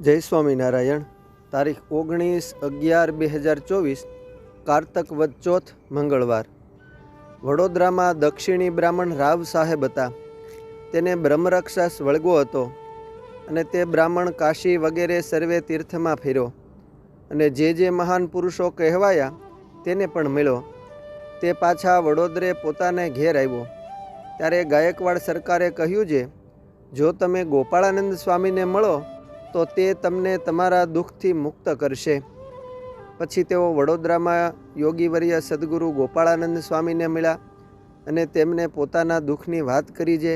જય સ્વામિનારાયણ તારીખ ઓગણીસ અગિયાર બે હજાર ચોવીસ, કારતક વદ ચોથ, મંગળવાર. વડોદરામાં દક્ષિણી બ્રાહ્મણ રાવ સાહેબ હતા. તેને બ્રહ્મરક્ષસ વળગો હતો અને તે બ્રાહ્મણ કાશી વગેરે સર્વે તીર્થમાં ફેર્યો અને જે જે મહાન પુરુષો કહેવાયા તેને પણ મળ્યો. તે પાછા વડોદરે પોતાને ઘેર આવ્યો. ત્યારે ગાયકવાડ સરકારે કહ્યું છે, જો તમે ગોપાળાનંદ સ્વામીને મળો તો તે તમને તમારા દુઃખથી મુક્ત કરશે. પછી તેઓ વડોદરામાં યોગીવર્ય સદગુરુ ગોપાળાનંદ સ્વામીને મળ્યા અને તેમને પોતાના દુઃખની વાત કરી છે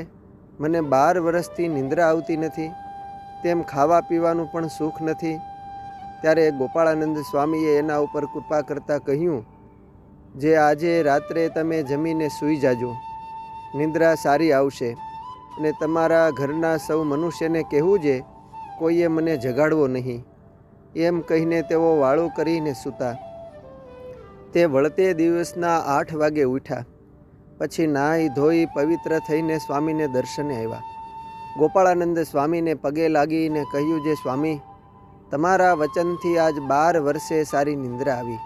મને બાર વર્ષથી નિંદ્રા આવતી નથી, તેમ ખાવા પીવાનું પણ સુખ નથી. ત્યારે ગોપાળાનંદ સ્વામીએ એના ઉપર કૃપા કરતાં કહ્યું, જે આજે રાત્રે તમે જમીને સૂઈ જાજો. નિંદ્રા સારી આવશે અને તમારા ઘરના સૌ મનુષ્યને કહેવું છે કોઈએ મને જગાડવો નહીં. એમ કહીને તેઓ વાળું કરીને સૂતા. તે વળતે દિવસના આઠ વાગે ઉઠ્યા. પછી નાહી ધોઈ પવિત્ર થઈને સ્વામીને દર્શને આવ્યા. ગોપાળાનંદ સ્વામીને પગે લાગીને કહ્યું, જે સ્વામી, તમારા વચનથી આજ બાર વર્ષે સારી નિંદ્રા આવી.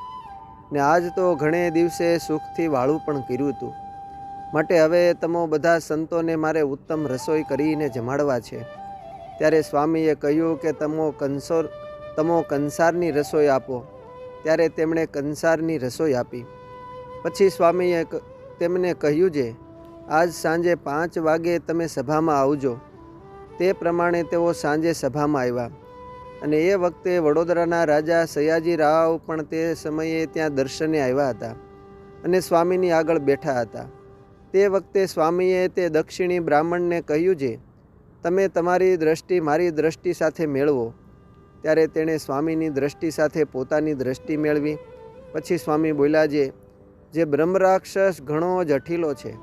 ને આજ તો ઘણે દિવસે સુખથી વાળું પણ કર્યું હતું માટે હવે તમો બધા સંતોને મારે ઉત્તમ રસોઈ કરીને જમાડવા છે. ત્યારે સ્વામીએ કહ્યું કે તમો કંસોર, તમો કંસારની રસોઈ આપો. ત્યારે તેમણે કંસારની રસોઈ આપી. પછી સ્વામીએ તેમને કહ્યું છે આજ સાંજે પાંચ વાગે તમે સભામાં આવજો. તે પ્રમાણે તેઓ સાંજે સભામાં આવ્યા. અને એ વખતે વડોદરાના રાજા સયાજી રાવ પણ તે સમયે ત્યાં દર્શને આવ્યા હતા અને સ્વામીની આગળ બેઠા હતા. તે વખતે સ્વામીએ તે દક્ષિણી બ્રાહ્મણને કહ્યું છે તમે તમારી દ્રષ્ટિ મારી દ્રષ્ટિ સાથે મેળવો. ત્યારે તેણે સ્વામીની દ્રષ્ટિ સાથે પોતાની દ્રષ્ટિ મેળવી. પછી સ્વામી બોલ્યા જે જે બ્રહ્મરાક્ષસ ઘણો જઠીલો છે.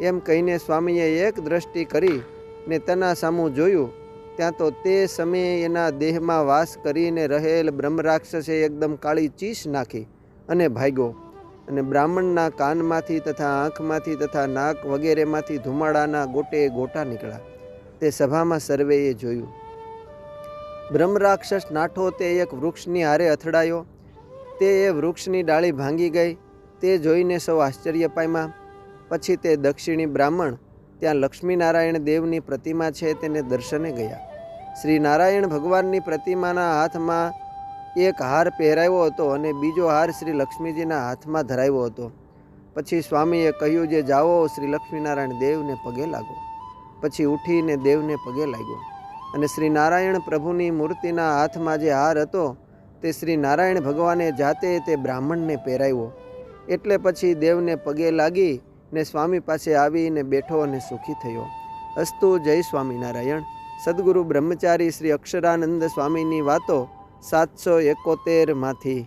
એમ કહીને સ્વામીએ એક દ્રષ્ટિ કરી ને તેના સામું જોયું. ત્યાં તો તે સમયે એના દેહમાં વાસ કરીને રહેલ બ્રહ્મરાક્ષસે એકદમ કાળી ચીસ નાખી અને ભાગ્યો. અને બ્રાહ્મણના કાનમાંથી તથા આંખમાંથી તથા નાક વગેરેમાંથી ધુમાડાના ગોટે ગોટા નીકળ્યા. તે સભામાં સર્વેએ જોયું. બ્રહ્મરાક્ષસ નાઠો તે એક વૃક્ષની હારે અથડાયો. તે એ વૃક્ષની ડાળી ભાંગી ગઈ. તે જોઈને સૌ આશ્ચર્ય પામ્યા. પછી તે દક્ષિણી બ્રાહ્મણ ત્યાં લક્ષ્મીનારાયણ દેવની પ્રતિમા છે તેને દર્શને ગયા. શ્રી નારાયણ ભગવાનની પ્રતિમાના હાથમાં એક હાર પહેરાવ્યો હતો અને બીજો હાર શ્રી લક્ષ્મીજીના હાથમાં ધરાવ્યો હતો. પછી સ્વામીએ કહ્યું, જે જાઓ, શ્રી લક્ષ્મીનારાયણ દેવને પગે લાગો. પછી ઉઠીને દેવને પગે લાગ્યો અને શ્રી નારાયણ પ્રભુની મૂર્તિના હાથમાં જે હાર હતો તે શ્રી નારાયણ ભગવાને જાતે તે બ્રાહ્મણને પહેરાવ્યો. એટલે પછી દેવને પગે લાગી ને સ્વામી પાસે આવીને બેઠો અને સુખી થયો. અસ્તુ જય સ્વામિનારાયણ સદગુરુ બ્રહ્મચારી શ્રી અક્ષરાનંદ સ્વામીની વાતો સાતસો એકોતેરમાંથી